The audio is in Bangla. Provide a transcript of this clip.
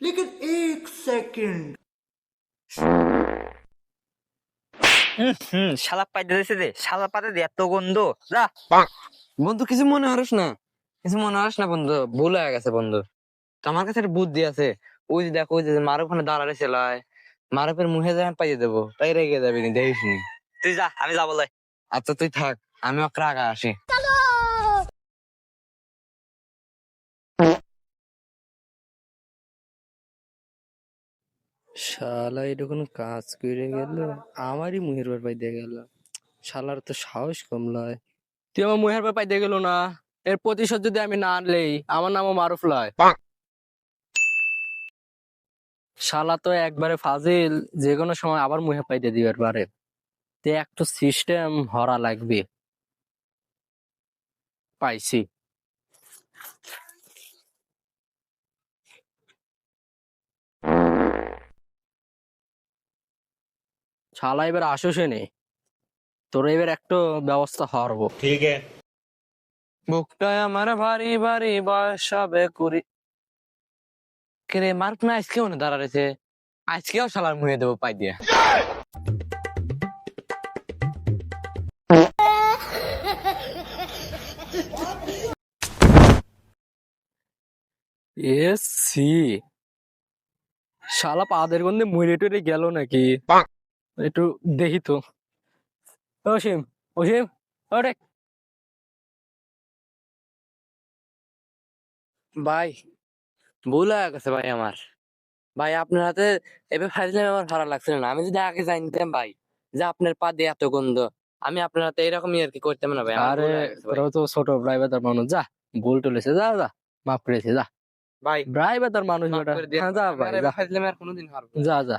लेकिन एक सेकंड হুম শালা পাইতে দিয়েছে দে শালা পাতে দে এত গন্ধ যা বন্ধু কিছু মনে হরস না কিছু মনে হরস না বন্ধু ভুল হয়ে গেছে বন্ধু তো আমার কাছে একটা বুদ্ধি আছে ওই যে দেখো ওই যে মারুফ ওখানে দাঁড়ালে ছেলায় মারুফের মুখে যা পাইয়ে দেবো তাই রেগে যাবি নি দেখিস নি তুই যা আমি যাবো লাই আচ্ছা তুই থাক আমি ওকে রাগা আসি শালা এটা কোনো কাজ করে গেল। আমারই মুহের বার পাই দিয়ে গেল। শালার তো সাহস কম লয়। তুই আমার মুহের বার পাই দিয়ে গেল না। এর প্রতিশোধ যদি আমি না আনলেই আমার নামও মারুফ লয়। শালা তো একবারে ফাজিল যে কোনো সময় আবার মুহে পাইতে দিবার পারে। তে একটু সিস্টেম হরা লাগবে। পাইছি। শালা এবার আসোস নে তোর এবার একটু ব্যবস্থা হরব। ঠিক বুকটায় আমার ভারী বয়স বয়সাবে করি কিরে মার্ক না আজকেও না দাঁড়াইছে? আজকেও শালার মুয়ে দেবো পাই দিয়ে। এসি শালা পাদের গন্ধে মুড়ে টুড়ে গেল নাকি? একটু দেখি তো। অসীম অসীম ওরে ভাই ভুল হয়ে গেছে ভাই আমার। ভাই আপনার হাতে এবার ফাইজলে আমার ভালো লাগছিল না। আমি যদি আগে জানতাম ভাই যে আপনার পা দিয়ে এত গন্ধ আমি আপনার হাতে এরকমই আর কি করতাম না ভাই? আরে। তোরাও তো ছোট ড্রাইভার মানুষ। যা ভুল টলেছে যা যা মাফ করেছে যা। ভাই ড্রাইভার মানুষ হ্যাঁ, যা ভাই যা যা।